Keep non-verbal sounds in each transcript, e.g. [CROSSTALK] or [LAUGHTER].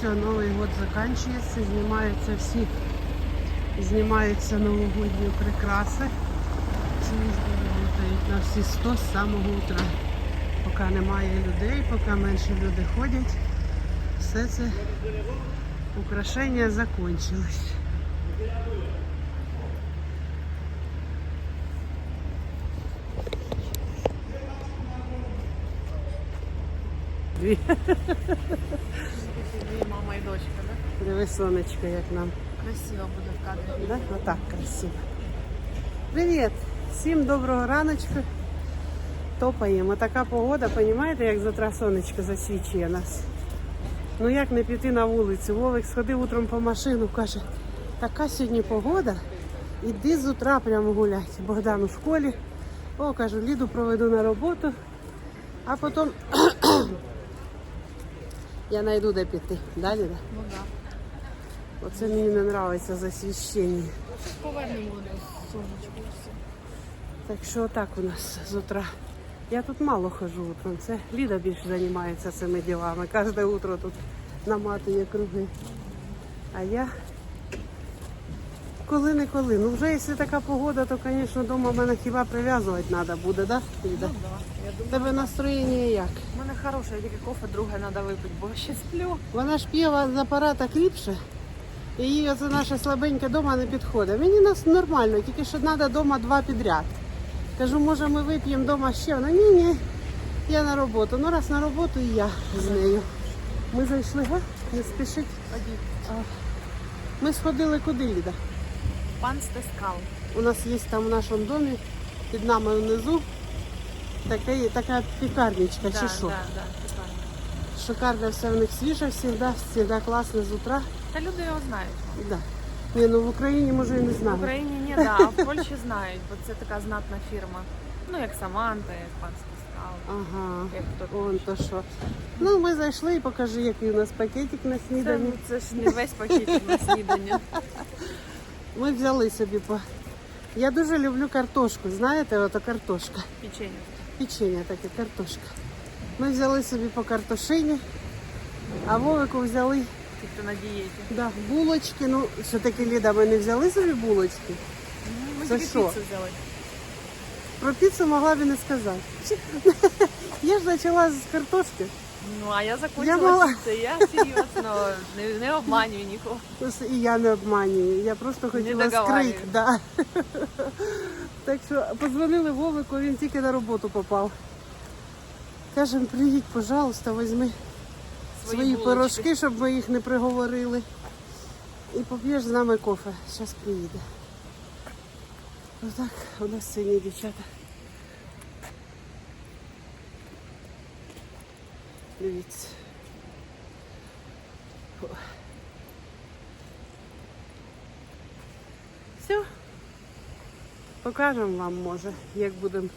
все, Новий год закінчується, знімаються всі, знімаються новогодні прикраси. Ці работають на всі 100 з самого утра. Поки немає людей, поки менше люди ходять, все це украшення закінчились. Дві. Мама і дочка, да? Диви сонечко, як нам. Красиво буде в кадрі. Да? Отак красиво. Привіт! Всім доброго раночку. Топаємо. Така погода, розумієте, як з утра сонечко засвічує нас. Ну як не піти на вулицю? Вовик сходив утром по машину, каже, така сьогодні погода, іди з утра прямо гуляти. Богдан у школі. О, кажу, Ліду проведу на роботу, а потім я знайду де піти. Далі, да? Ну да. Оце мені не подобається засвіщення. Повернемо до сонечку. Так що отак у нас з утра. Я тут мало хожу утром. Це Ліда більше займається цими ділами. Кожне утро тут наматує круги. А я коли-не-коли. Ну вже якщо така погода, то, звісно, вдома мене хіба прив'язувати треба буде, да, Ліда? Ну да. Я думаю, Тебе настроєння як? у мене хороше, тільки кофе друге треба випити, бо ще сплю. Вона ж п'є з апарата кріпше, і їй оце наше слабеньке дома не підходить. Мені нас нормально, тільки що треба вдома два підряд. Кажу, може ми вип'ємо вдома ще. Вона ні, ні, я на роботу. Ну раз на роботу і я з нею. Ми зайшли, га? Не спішить. Ми сходили куди, Ліда? Пан стискав. У нас є там в нашому домі, під нами внизу, такий, така пікарничка чи що. Да, да, прикольно. Шикарно все в них свіже, завжди, завжди класно з утра. Та люди його знають. Да. Ні, ну в Україні може і не В. Україні ні, да, а в [LAUGHS] Польщі знають, бо це така знатна фірма. Ну, як Саманта, як пан стискав, Ага. як хто. То що. Ну, ми зайшли і покажи, який у нас пакетик на Це, сніданні. ну, це ж не весь пакет на [LAUGHS] снідання. Ми взяли собі по. Я дуже люблю картошку. Знаєте, ото картошка. Печення. Печення таке, картошка. Ми взяли собі по картошині, а Вовику взяли Тільки на дієті. да, булочки. Ну, все-таки Ліда, ми не взяли собі булочки. Ми Це тільки що? піцу взяли. Про піцу могла б і не сказати. [LAUGHS] Я ж почала з картошки. Ну, а я Я закончила мала- піцу. Я серйозно не, не обманюю нікого. Просто І я не обманюю. Я просто хотіла договарюю. скрити. Да. Так що подзвонили Вовику, він тільки на роботу попав. Кажемо, приїдь, пожалуйста, візьми Свої булочки. пирожки, щоб ми їх не приговорили. І поп'єш з нами кофе. Зараз приїде. Отак у нас сьогодні дівчата. Дивіться. Все. Покажемо вам, може, як будемо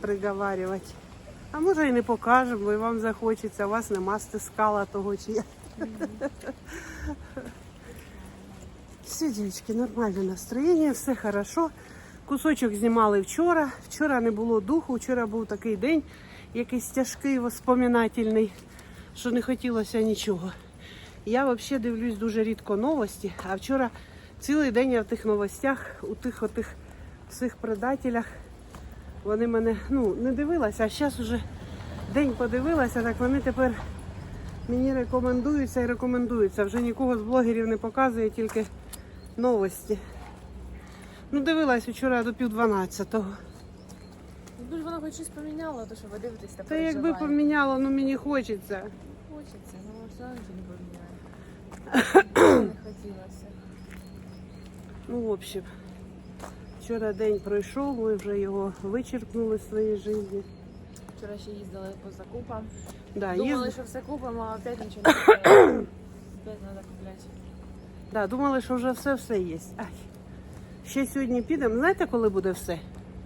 приговарювати. А може і не покажемо, бо і вам захочеться, у вас нема стискала того чи я. Все, дівчатки, нормальне настроєння, все хорошо. Кусочок знімали вчора. Вчора не було духу, вчора був такий день, якийсь тяжкий, воспоминательний, що не хотілося нічого. Я взагалі дивлюсь дуже рідко новості, а вчора цілий день я в тих новостях, у тих отих всіх предателях, вони мене ну, не дивилася, а зараз уже день подивилася, так вони тепер мені рекомендуються і рекомендуються. Вже нікого з блогерів не показує, тільки новості. Ну, дивилась вчора до пів дванадцятого. Ну, ж вона хоч щось поміняла, то що ви дивитесь та Та якби поміняла, ну мені хочеться. Хочеться, ну все одно не поміняє. Не хотілося. Ну, в общем, вчора день пройшов, ми вже його вичерпнули з своєї житті. Вчора ще їздили по закупам. Да, Думали, їзд- що все купимо, а опять нічого не купили. Опять треба купляти. да, думали, що вже все-все є. Ай. Ще сьогодні підемо. Знаєте, коли буде все?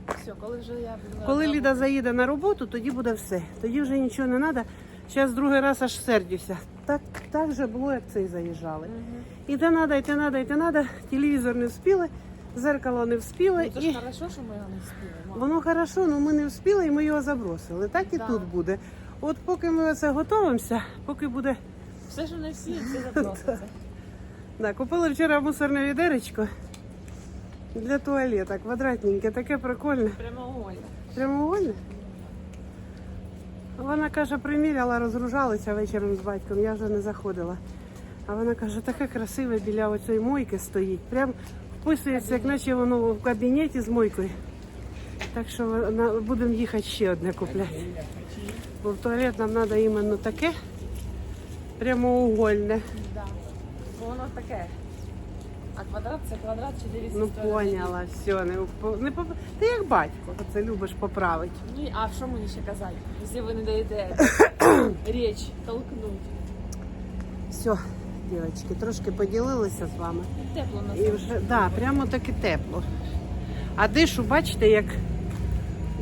Все, коли вже я буду Коли Ліда заїде на роботу, тоді буде все. Тоді вже нічого не треба. Зараз другий раз аж сердюся. Так, так же було, як цей заїжджали. Мгм. І те треба, і те треба, і те треба. Телевізор не вспіли, зеркало не вспіли. Ну, це і... ж хорошо, що ми його не спіли. Воно хорошо, але ми не встигли і ми його забросили. Так і Да. тут буде. От поки ми оце готуємося, поки буде. Все ж не всі, всі [LAUGHS] запросяться. Да, купили вчора мусорне відеречко для туалета. Квадратненьке, таке прикольне. Прямоугольно. Прямоугольне. Вона каже, приміряла, розгружалися вечором з батьком, я вже не заходила. А вона каже, таке красиве біля оцієї мойки стоїть. Прям вписується, як наче воно в кабінеті з мойкою. Так що будемо їхати ще одне купляти. Бо в туалет нам треба іменно таке прямоугольне. Да. Воно таке. А квадрат це квадрат чи дивіться. Ну поняла, все, не, не поп- Ти як батько, це любиш поправити. Ну, а що мені ще казати? Якщо ви не даєте [COUGHS] річ толкнуть. Все, дівчатки, трошки поділилися з вами. Тепло на І вже да, прямо таки тепло. А дишу, бачите, як,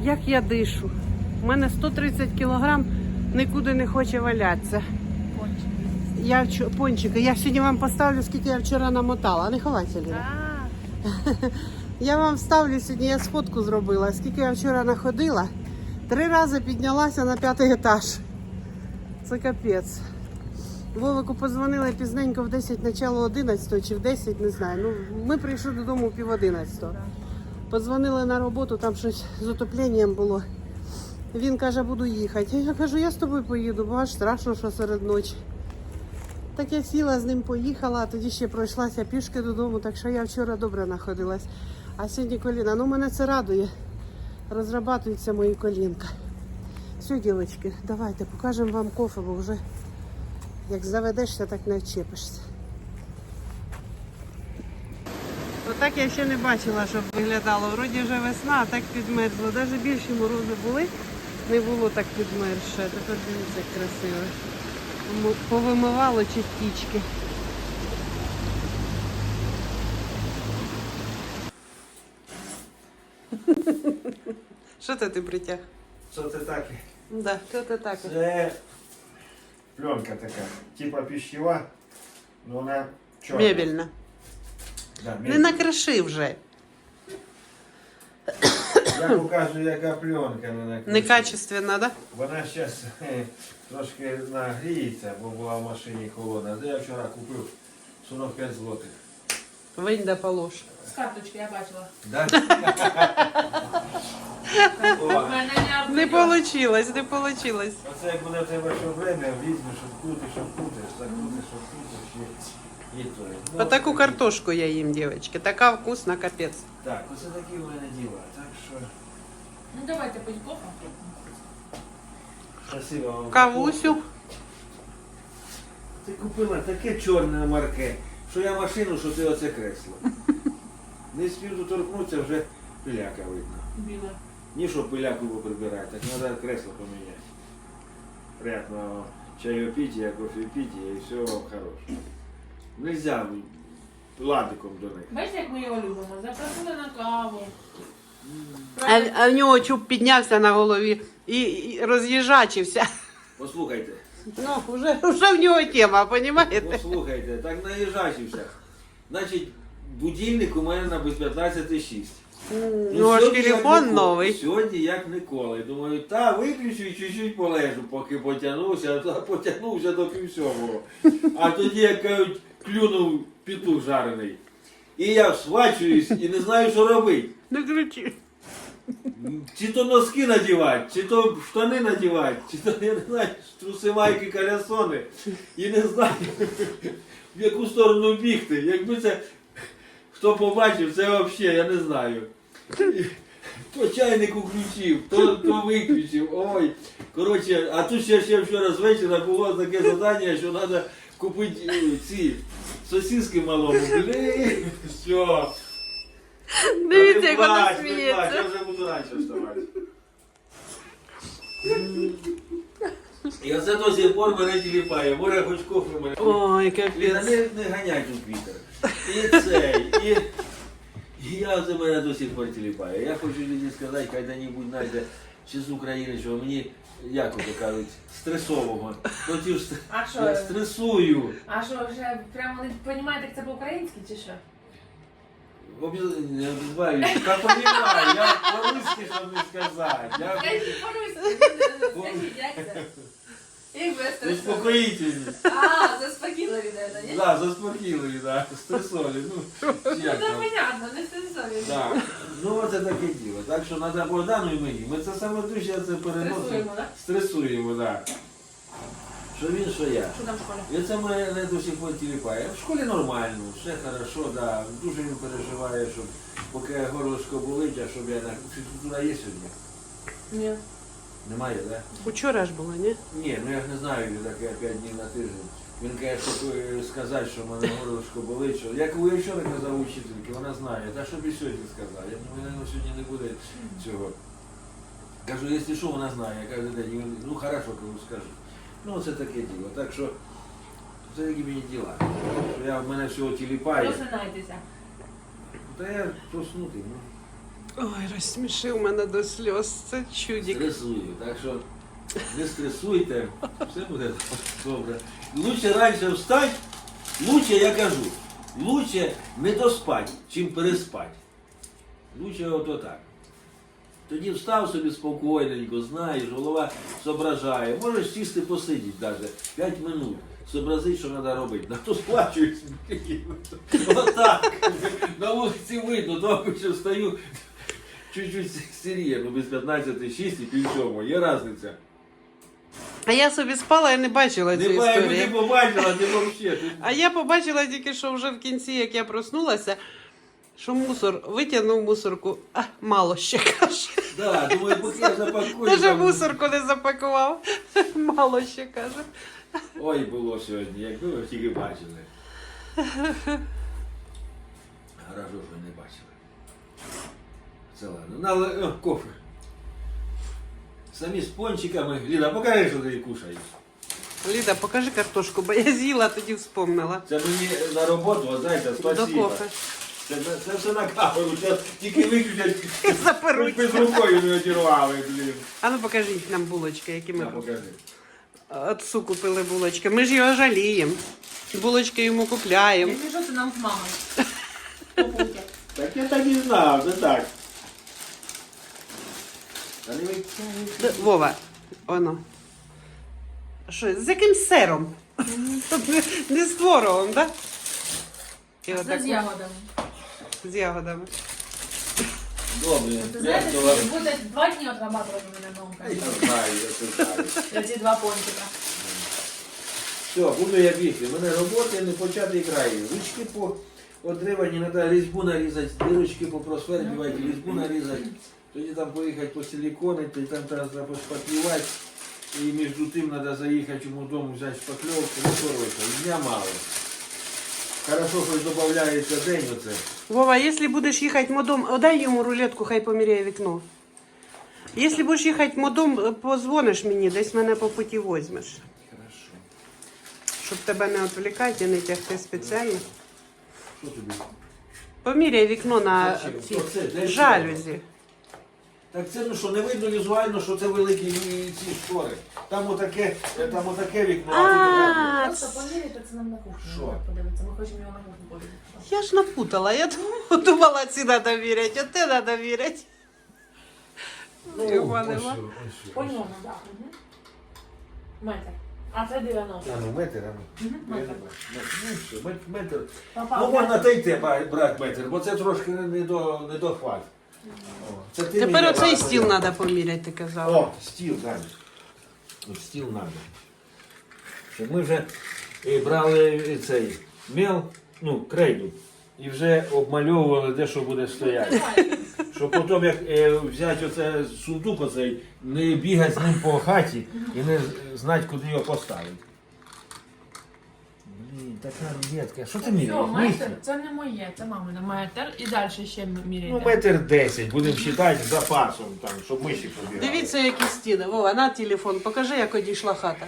як я дишу. У мене 130 кілограм нікуди не хоче валятися. Я вчо- пончики, я сьогодні вам поставлю, скільки я вчора намотала. Не ховайся, Ліна. [LAUGHS] Я вам вставлю сьогодні, я сфотку зробила. Скільки я вчора находила, три рази піднялася на п'ятий етаж. Це капець. Вовику позвонили пізненько в 10, начало 11 чи в 10, не знаю. Ну, ми прийшли додому в пів 11. Позвонили на роботу, там щось з отопленням було. Він каже, буду їхати. Я кажу, я з тобою поїду, бо аж страшно, що серед ночі. Так я сіла з ним, поїхала, а тоді ще пройшлася пішки додому, так що я вчора добре знаходилась. А сьогодні коліна. Ну, мене це радує. Розрабатуються мої колінка. Все, дівчатки, давайте покажемо вам кофе, бо вже як заведешся, так не вчепишся. Отак я ще не бачила, щоб виглядало. Вроді вже весна, а так підмерзло. Навіть більші морози були, не було так підмерзше. Тепер дивіться, як красиво. Повимивало частички. [LAUGHS] Що це ти притяг? Що це таке? Да, що це так? Це пленка така, типа пищева, но вона чорна. Мебельна. Да, Не мебель. накриши вже. Я покажу, яка пленка не накручена. Некачественна, да? Вона зараз [LAUGHS] трошки нагріється, бо була в машині холодна. Це я вчора купив 45 злотих. Винь да полож. з карточки я бачила. Да? [LAUGHS] О, мене не Не получилось, не получилось. Оце як буде в тебе що время, візьмеш, обкрутиш, обкрутиш, закрутиш, обкрутиш і, і то. Ну, Отаку картошку я їм, дівчатки. Така вкусна, капець. Так, оце такі в мене діла. Так що Ну давайте пить кофе. красиво вам. Кавусю. Ти купила таке чорне марке, що я машину, що ти оце кресло. Не спів доторкнутися, вже пиляка видно. Біле. Ні, що пиляку поприбирати, так треба кресло поміняти. Приятного чайопития, кофепития і всього вам хорошого. Нельзя ладиком до них. Бачите, як ми його любимо? Запросили на каву. А, а в нього чуб піднявся на голові і, і роз'їжджачився. Послухайте, Ну, вже, вже в нього тема, понімаєте? послухайте, так наїжачився. Значить, будильник у мене на без 15,6. Ну, аж сьогодні як телефон ніколи. новий. Сьогодні як ніколи. Думаю, та виключу і чуть-чуть полежу, поки потягнувся, а то потягнувся до півсьомого. А тоді, як кажуть, клюнув петух жарений. І я схвачуюсь і не знаю, що робити. Не кричи. Чи то носки надівати, чи то штани надівати, чи то я не знаю, труси майки калясони. І не знаю, в яку сторону бігти. Якби це хто побачив, це взагалі, я не знаю. То чайник включив, то, то виключив. Ой. Коротше, а тут ще, ще вчора з вечора було таке завдання, що треба купити е, ці сосиски малому. Блін, все. Дивіться, як Та не вона плач, не плач, Я сміється. вже буду раніше вставати. І оце до сих пор мене тіліпає. Може хоч кофе мене. Ой, Ліна, капець. не, не ганяй тут вітер. І цей, і, і я це мене до сих пор тіліпає. Я хочу Ліні сказати, хай де-небудь знайде чи з України, що мені, як то кажуть, стресового. Ну ті ж А що? я стресую. А що, вже прямо не розумієте, як це по-українськи чи що? Обіз- Не обізваю. Та понімаю, я по-русски, щоб не сказати. Я Скажіть по-руськи, скажіть, як це? Як ви стресуєте? успокоїтельні. А, заспокійливі, навіть, ні? Да, заспокійливі, да. Стресові. Ну, Ну, як це там. понятно, не стресові. Да. Ну оце таке діло. Так що треба Богдану і мені. Ми це саме дуже це переносимо. Стресуємо, так? Стресуємо, так. Да. Що він, що я. Що там в школі? І це мене до сих пор тіліпає. В школі нормально, все хорошо, да. Дуже він переживає, щоб поки горлышко болить, а щоб я на фізкультура є сьогодні. Ні. Немає, так? Да? Учора ж було, ні? Ні, ну я ж не знаю, він таке 5 днів на тиждень. Він каже, щоб е, сказати, що в мене горлышко болить. Що... Як ви вчора казав учительки, вона знає, та щоб і сьогодні сказав. Я думаю, ну, сьогодні не буде цього. Кажу, якщо що, вона знає, кожен день. І він, Ну хорошо, кажу, скажу. Ну це таке діло. Так що це які мені діла. Я в мене всього тіліпає. Просинайтеся. Та я проснутий, ну. Ой, розсмішив мене до сльоз. Це чудик. Стресую. Так що не стресуйте, все буде добре. Лучше раніше встати, лучше я кажу, лучше не доспати, чим переспати. Лучше ото так. Тоді встав собі спокійненько, знаєш, голова зображає. Можеш сісти посидіти навіть 5 минут. Зобразити, що треба робити. На то сплачують. Отак. На вулиці видно, тому що встаю чуть-чуть сиріє, ну без 15 6 і пів сьомого. Є різниця. А я собі спала і не бачила цю Не має ти історію. побачила, ти взагалі. Ти... А я побачила тільки, що вже в кінці, як я проснулася, що мусор витягнув мусорку, а мало ще каже. Да, думаю, поки я запакую. Даже там- мусорку не запакував. Мало ще каже. Ой, було сьогодні, якби ви тільки бачили. Гаражу ви не бачили. Це ладно. На, о, кофе. Самі з пончиками. Ліда, покажи, що ти кушаєш. Ліда, покажи картошку, бо я з'їла, тоді вспомнила. Це мені на роботу, а знаєте, До кофе. Це, це все на камеру, зараз тільки виключать, Заперуть. би з рукою не одірвали, блін. А ну покажіть нам булочки, які ми На, покажи. отцу купили булочки. Ми ж його жаліємо. Булочки йому купляємо. Якщо що, це нам з мамою. [LAUGHS] Так я так і знав, це так. Вова, воно. Що, з яким сиром? Тут не, не з творогом, так? І Це отак з ягодами. з ягодами. Добре, Ти то вас- що буде два дні отрабатувати мене Я наука. знаю, я це знаю. Ці два пончика. Все, буду я бігти. У мене роботи не почати граю. Ручки по одривані, треба різьбу нарізати, дірочки попросвербувати, різьбу нарізати. Тоді там поїхати по силікони, тоді там треба пошпаклювати. І між тим треба заїхати йому дому, взяти шпакльовку. Ну, коротше, дня мало. Хорошо, хоч додається день оце. Вова, якщо будеш їхати модом, отдай йому рулетку, хай поміряє вікно. Якщо будеш їхати модом, позвониш мені, десь мене по путі возьмеш. Хорошо. Щоб тебе не відволікати і не тягти спеціально. Що тобі? Поміряй вікно на Зачем? ці Оце, жалюзі. Так це ну що не видно візуально, що це великі ці штори. Там отаке, е, там отаке вікно, а тут отаке. А, Просто поміряйте це нам на кухню. Що? треба Подивитися, ми хочемо його на кухню подивитися. я ж напутала. Я дум- [LAUGHS] думала, ці треба вірять, а те треба вірять. Його ось нема. що, ось що, По ось що. ньому, так. Метр. А це 90. А, ну метр, а ну. Мгм, метр. Ну, що, мет- метр. Папа, Ну можна та й те ба- брати метр, бо це трошки не не до, не до хват. О, це ти Тепер мені оцей стіл треба поміряти, ти казала. О, стіл, так. От стіл треба. Щоб ми вже е, брали цей мел, ну, крейду, і вже обмальовували, де що буде стояти. Щоб потім, як е, взяти оце сундук оцей, не бігати з ним по хаті і не знати, куди його поставити. Така рулетка. Що ти міряєш? метр, Місце? це не моє, це мамине метр. І далі ще Ну, міряйте. метр десять, будемо вважати з запасом, там, щоб миші побігали. Дивіться, які стіни. Вова, на телефон, покажи, як одійшла хата.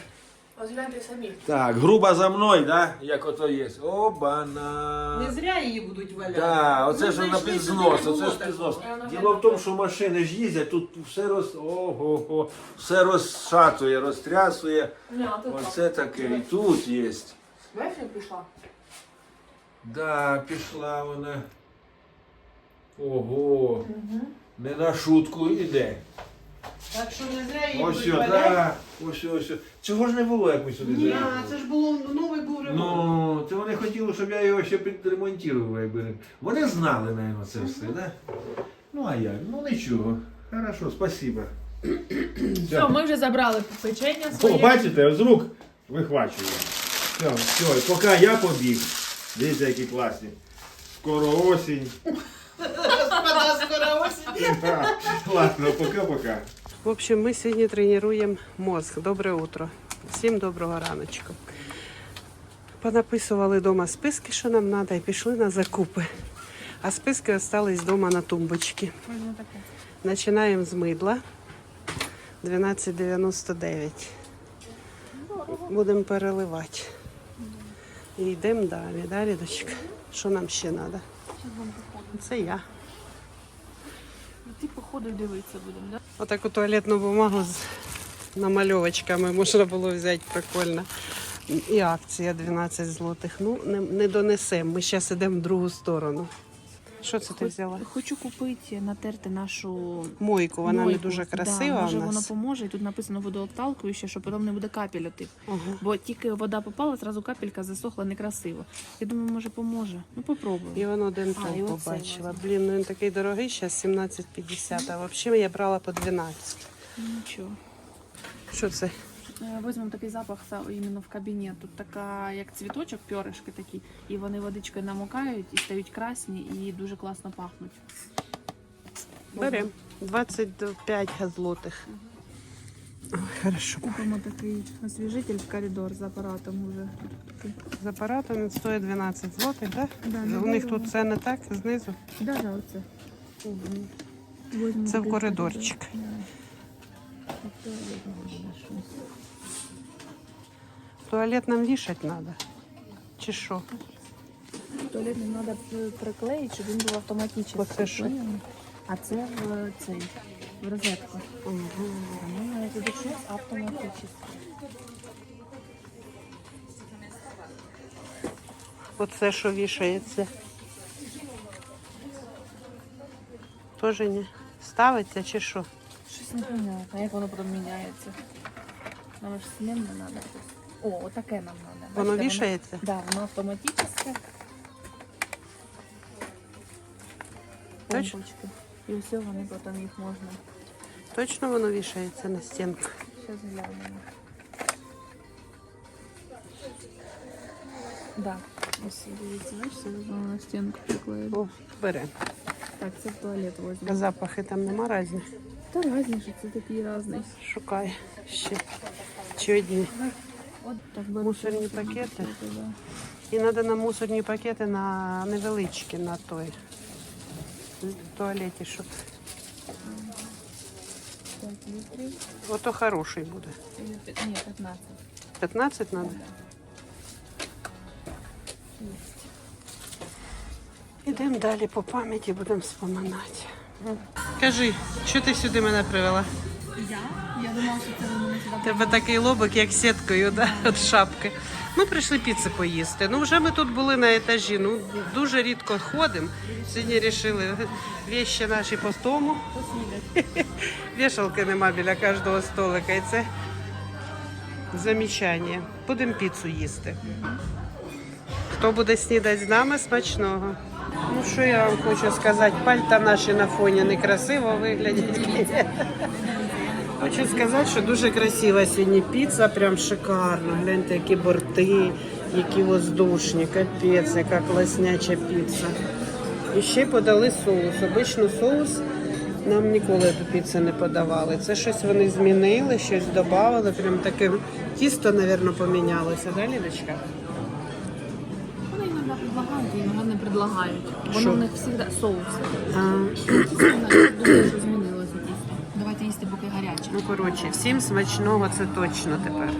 Розгляньте самі. Так, груба за мною, да? як ото є. Оба-на. зря її будуть валяти. Так, оце Ну, ж на підзнос, оце ж підзнос. Діло в тому, що машини ж їздять, тут все роз... Ого, все розшатує, розтрясує. Ні, а тут Оце таке, і тут є. Вефлі прийшла. Да, пішла вона. Ого. Не на шутку іде. Так що не зря її Ось валяти. так. Ось що, ось. Цього ж не було, як ми сюди Ні, заїхали. це ж було новий був ремонт. Ну, це вони хотіли, щоб я його ще підремонтував, якби. Вони знали, мабуть, це все, да? Ну, а як? Ну нічого. Хорошо, спасибо. Все, ми вже забрали печення О, своє. бачите, з рук вихвачує. Все, все, і поки я побіг. Дивіться, які класні. Скоро осінь. Господа, скоро осінь. Так, Ладно, пока-пока. В общем, ми сьогодні тренуємо мозг. Добре утро. Всім доброго раночку. Понаписували вдома списки, що нам треба, і пішли на закупи. А списки остались вдома на тумбочці. Починаємо з мидла 12,99. Будемо переливати. І йдемо далі. да, Рідочка? Що нам ще треба? Це я. Ти походу дивитися будемо, да? Отаку туалетну бумагу з намальовочками можна було взяти прикольно. І акція 12 злотих. Ну, не, не донесемо. Ми зараз йдемо в другу сторону. Що це ти взяла? Хочу купити, натерти нашу Мойку, вона не мойку. дуже Да, красива може у воно нас. поможе. І тут написано водоотталкуюче, що потім не буде капель тип. Ага. Бо тільки вода попала, зразу капелька засохла некрасиво. Я думаю, може поможе. Ну попробуємо. І воно А, і дентал побачила. возьму. Блін, ну він такий дорогий, зараз 17,50, а взагалі я брала по 12. Ну, Нічого. Що це? Е, Візьмемо такий запах іменно в кабінет. Тут така, як цвіточок, пьоришки такі, і вони водичкою намокають і стають красні і дуже класно пахнуть. Беремо. 25 злотих. Ой, Хорошо. Купимо такий освіжитель в коридор з апаратом уже. З апаратом він стоїть 12 злотих, так? Да, У ну, них да, тут це не так, знизу. Да, да, оце. Возьмемо Це в коридорчик. коридор. Да. Туалет нам вішати треба. Чи що? Туалет не треба приклеїти, щоб він був автоматично. Оце що? А це в цей в розетку. Ну, має туди щось автоматично. Оце що вішається. Тоже не ставиться чи що? Щось не понятно. А як воно потім міняється? Нам ж смінно треба. О, отаке нам треба. Воно вішається? Так, да, воно автоматичне. Точно? Помпочки. І все, вони потім їх можна. Точно воно вішається на стінку. Зараз глянемо. Да. Ось дивіться, бачите, воно на стінку приклеїли. О, беремо. Так, це в туалет возьмемо. Запахи там нема різні. Та разніше, це такий різний. Шукай ще. Чи одні. Мусорні пакети? да. І треба на мусорні пакети на невеличкі, на той. В туалеті, щоб. 5 літрів. Ото хороший буде. Ні, 15. 15 треба? Ідемо далі по пам'яті, будемо споминати. Кажи, що ти сюди мене привела? Тебе такий лобик, як сіткою, да? від шапки. Ми прийшли піци поїсти. Ну, вже ми тут були на етажі. Ну, дуже рідко ходимо. Сьогодні вирішили вещі наші по тому. Вішалки нема біля кожного столика. І це замічання. Будемо піцу їсти. Хто буде снідати з нами, смачного. Ну, що я вам хочу сказати, пальта наші на фоні некрасиво виглядять. Хочу сказати, що дуже красива сьогодні піца, прям шикарна. Гляньте, які борти, які воздушні, капець, яка класняча піца. І ще подали соус. Обично соус нам ніколи до піци не подавали. Це щось вони змінили, щось додали. Прям таке тісто, мабуть, помінялося. Да, Лідочка? Вони іноді предлагають, іноді не предлагають. Воно Що? у них завжди соуси. А, Тісто, навіть, думаю, гаряче. ну, коротше, всім смачного це точно тепер.